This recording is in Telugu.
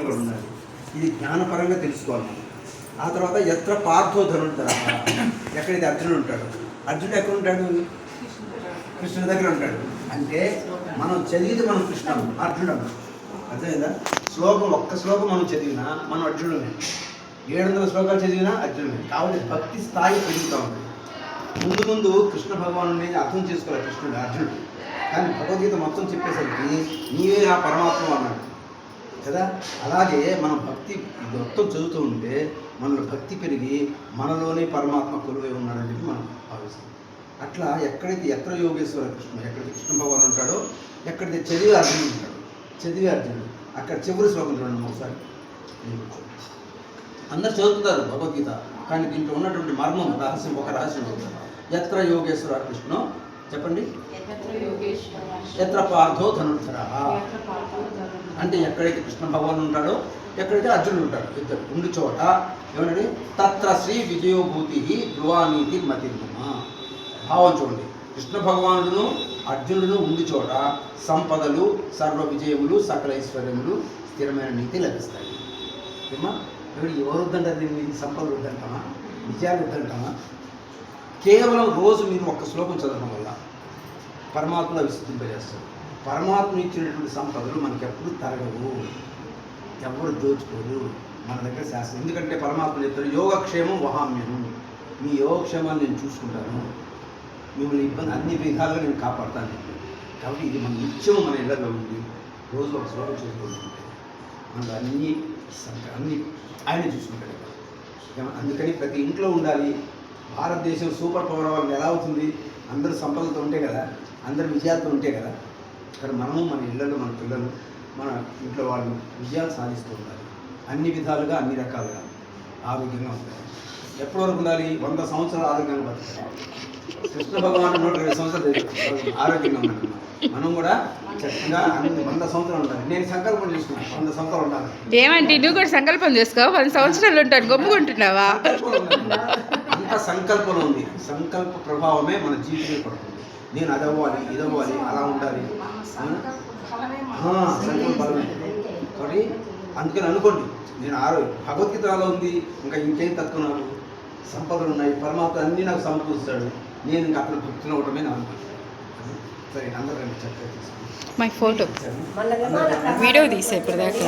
కూడా ఉన్నది ఇది జ్ఞానపరంగా తెలుసుకోవాలి. మనం ఆ తర్వాత ఎత్ర పార్థో ధనుంటారు ఎక్కడైతే అర్జునుడు ఉంటాడు. అర్జునుడు ఎక్కడ ఉంటాడు? కృష్ణుడి దగ్గర ఉంటాడు. అంటే మనం చదివితే మనం కృష్ణుడు అర్జునుడు అర్థమైందా? శ్లోకం ఒక్క శ్లోకం మనం చదివినా మనం అర్జునుడే ఏడు వందల శ్లోకాలు చదివినా అర్జునుడే కాబట్టి భక్తి స్థాయి పెరుగుతూ ఉంది. ముందు ముందు కృష్ణ భగవాను అర్థం చేసుకోవాలి కృష్ణుడు అర్జునుడు. కానీ భగవద్గీత మొత్తం చెప్పేసరికి నీవే ఆ పరమాత్మ అన్నాడు. కదా? అలాగే మనం భక్తి మొత్తం చదువుతూ ఉంటే మనలో భక్తి పెరిగి మనలోనే పరమాత్మ కొలువై ఉన్నాడని చెప్పి మనం భావిస్తాం. అట్లా ఎక్కడైతే ఎత్ర యోగేశ్వర కృష్ణ ఎక్కడైతే కృష్ణ భగవాన్ ఉంటాడో ఎక్కడైతే చదివే అర్జునుడు ఉంటాడు చదివే అర్జునుడు అక్కడ చివరి శ్లోకం చూడండి ఒకసారి. అందరు చదువుతున్నారు భగవద్గీత కానీ దీంట్లో ఉన్నటువంటి మర్మం రహస్యం ఒక రహస్యం ఎత్ర యోగేశ్వర కృష్ణ చెప్పండి? ఎత్ర పార్థో ధనుర్ధర. అంటే ఎక్కడైతే కృష్ణ భగవాన్ ఉంటాడో ఎక్కడైతే అర్జునుడు ఉంటాడు ఇద్దరు ఉండి చోట ఏమంటే తత్ర శ్రీ విజయోభూతి ధ్రువానీతి మతిర్మ భావం చూడండి. కృష్ణ భగవానుడును అర్జునుడును ఉండి చోట సంపదలు సర్వ విజయములు సకల ఐశ్వర్యములు స్థిరమైన నీతి లభిస్తాయి. ఏమా ఇప్పుడు ఎవరు వద్దంటారు దీన్ని? సంపదలు వద్దంటామా? విజయాలు వద్దంటామా? కేవలం రోజు మీరు ఒక్క శ్లోకం చదవడం వల్ల పరమాత్మ విస్తృతింపజేస్తారు పరమాత్మ ఇచ్చినటువంటి సంపదలు మనకి ఎప్పుడు తరగవు. ఎవరు దోచుకోరు. మన దగ్గర శాస్త్రం. ఎందుకంటే పరమాత్మ చెప్తారు యోగక్షేమం వహామ్యను మీ యోగక్షేమాన్ని నేను చూసుకుంటాను. మిమ్మల్ని ఇబ్బంది అన్ని విధాలుగా నేను కాపాడుతాను. కాబట్టి ఇది మన నిత్యం మన ఇళ్ళలో ఉంది రోజు ఒక శ్లోకం చేసుకుంటుంటే మనకు అన్ని అన్ని ఆయన చూసుకుంటాడు. అందుకని ప్రతి ఇంట్లో ఉండాలి. భారతదేశం సూపర్ పవర్ వాళ్ళు ఎలా అవుతుంది? అందరూ సంపదలతో ఉంటే కదా అందరు విజయాలతో ఉంటే కదా కానీ మనము మన ఇళ్ళలో మన పిల్లలు మన ఇంట్లో వాళ్ళు విజయాలు సాధిస్తూ ఉండాలి. అన్ని విధాలుగా అన్ని రకాలుగా ఆరోగ్యంగా ఉండాలి. ఎప్పటి వరకు ఉండాలి? వంద సంవత్సరాలు ఆరోగ్యంగా బతకాలి. కృష్ణ భగవాన్ నూట ఇరవై సంవత్సరాలు. ఆరోగ్యంగా ఉన్నాడు మనం కూడా చక్కగా అన్ని వంద సంవత్సరాలు ఉండాలి. నేను సంకల్పం చేసుకున్నాను. వంద సంవత్సరాలు ఉండాలి. ఏమంటే నువ్వు కూడా సంకల్పం చేసుకో. పది సంవత్సరాలు ఉంటాను. గమ్ముకుంటున్నావా? ఉంది. అంత సంకల్పం ఉంది. సంకల్ప ప్రభావమే మన జీవితం పడుతుంది. నేను అది అవ్వాలి ఇది అవ్వాలి అలా ఉండాలి. సంకల్ప బలమే. కాబట్టి అందుకని అనుకోండి నేను ఆరోగ్యం భగవద్గీతలో ఉంది ఇంకా ఇంకేం తక్కువ నాకు సంపదలు ఉన్నాయి పరమాత్మ అన్నీ నాకు సమకూరుస్తాడు. నేను ఇంకా అతను తృప్తిలో ఉండటమే నా అనుకుంటాను సరే అందరూ చక్కగా మై ఫోటో వీడియో తీసే ఇప్పుడు దాకా